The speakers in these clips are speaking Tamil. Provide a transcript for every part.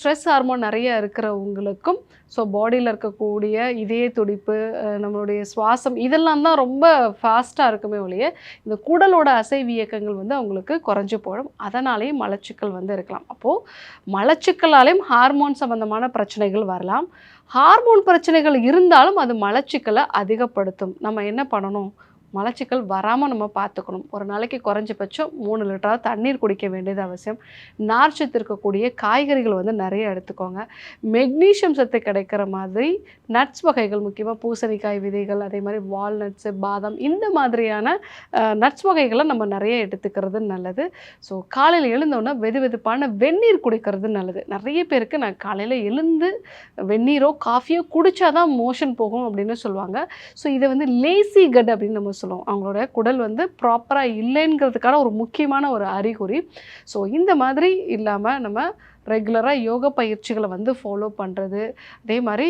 ஸ்ட்ரெஸ் ஹார்மோன் நிறைய இருக்கிறவங்களுக்கும் ஸோ பாடியில் இருக்கக்கூடிய இதய துடிப்பு நம்மளுடைய சுவாசம் இதெல்லாம் தான் ரொம்ப ஃபாஸ்ட்டாக இருக்குமே ஒழிய இந்த குடலோட அசைவு இயக்கங்கள் வந்து அவங்களுக்கு குறைஞ்சு போகும் அதனாலேயும் மலச்சிக்கல் வந்து இருக்கலாம். அப்போது மலச்சிக்கலாலேயும் ஹார்மோன் சம்மந்தமான பிரச்சனைகள் வரலாம். ஹார்மோன் பிரச்சனைகள் இருந்தாலும் அது மலச்சிக்கலை அதிகப்படுத்தும். நம்ம என்ன பண்ணணும்? மலச்சிக்கல் வராமல் நம்ம பார்த்துக்கணும் ஒரு நாளைக்கு குறைஞ்சபட்சம் மூணு லிட்டராக தண்ணீர் குடிக்க வேண்டியது அவசியம். நார்ச்சத்து இருக்கக்கூடிய காய்கறிகள் வந்து நிறைய எடுத்துக்கோங்க. மெக்னீஷியம் சத்து கிடைக்கிற மாதிரி நட்ஸ் வகைகள் முக்கியமாக பூசணிக்காய் விதைகள் அதே மாதிரி வால்நட்ஸு பாதாம் இந்த மாதிரியான நட்ஸ் வகைகளை நம்ம நிறைய எடுத்துக்கிறது நல்லது. ஸோ காலையில் எழுந்தோன்னா வெது வெதுப்பான வெந்நீர் குடிக்கிறது நல்லது. நிறைய பேருக்கு நான் காலையில் எழுந்து வெந்நீரோ காஃபியோ குடித்தாதான் மோஷன் போகும் அப்படின்னு சொல்லுவாங்க. ஸோ இதை வந்து லேசி கட் அப்படின்னு நம்ம சொல்லுவோம். அவங்களோட குடல் வந்து ப்ராப்பராக இல்லைங்கிறதுக்கான ஒரு முக்கியமான ஒரு அறிகுறி. ஸோ இந்த மாதிரி இல்லாமல் நம்ம ரெகுலராக யோக பயிற்சிகளை வந்து ஃபாலோ பண்ணுறது அதே மாதிரி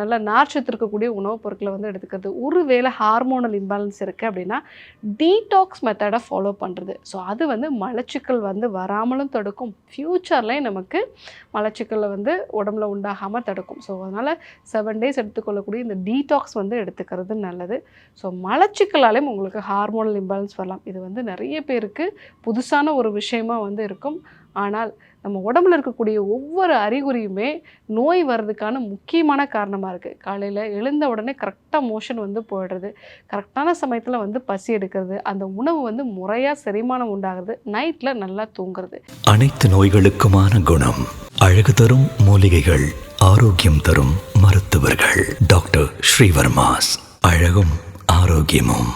நல்ல நார்ச்சத்து இருக்கக்கூடிய உணவுப் பொருட்களை வந்து எடுத்துக்கிறது. ஒருவேளை ஹார்மோனல் இம்பேலன்ஸ் இருக்குது அப்படின்னா டீடாக்ஸ் மெத்தடை ஃபாலோ பண்ணுறது ஸோ அது வந்து மலச்சிக்கல் வந்து வராமலும் தடுக்கும். ஃப்யூச்சர்லேயும் நமக்கு மலச்சிக்கலை வந்து உடம்புல உண்டாகாமல் தடுக்கும். ஸோ அதனால் செவன் டேஸ் எடுத்துக்கொள்ளக்கூடிய இந்த டீடாக்ஸ் வந்து எடுத்துக்கிறது நல்லது. ஸோ மலச்சிக்கலாலேயும் உங்களுக்கு ஹார்மோனல் இம்பேலன்ஸ் வரலாம். இது வந்து நிறைய பேருக்கு புதுசான ஒரு விஷயமா வந்து இருக்கும். ஆனால் நம்ம உடம்புல இருக்கக்கூடிய ஒவ்வொரு அறிகுறியுமே நோய் வர்றதுக்கான முக்கியமான காரணமாக இருக்குது காலையில் எழுந்த உடனே கரெக்டாக மோஷன் வந்து போயிடுறது கரெக்டான சமயத்தில் வந்து பசி எடுக்கிறது அந்த உணவு வந்து முறையாக செரிமானம் உண்டாகிறது நைட்டில் நல்லா தூங்குறது. அனைத்து நோய்களுக்குமான குணம் அழகு தரும் மூலிகைகள் ஆரோக்கியம் தரும் மருத்துவர்கள். டாக்டர் ஸ்ரீவர்மாஸ் அழகும் ஆரோக்கியமும்.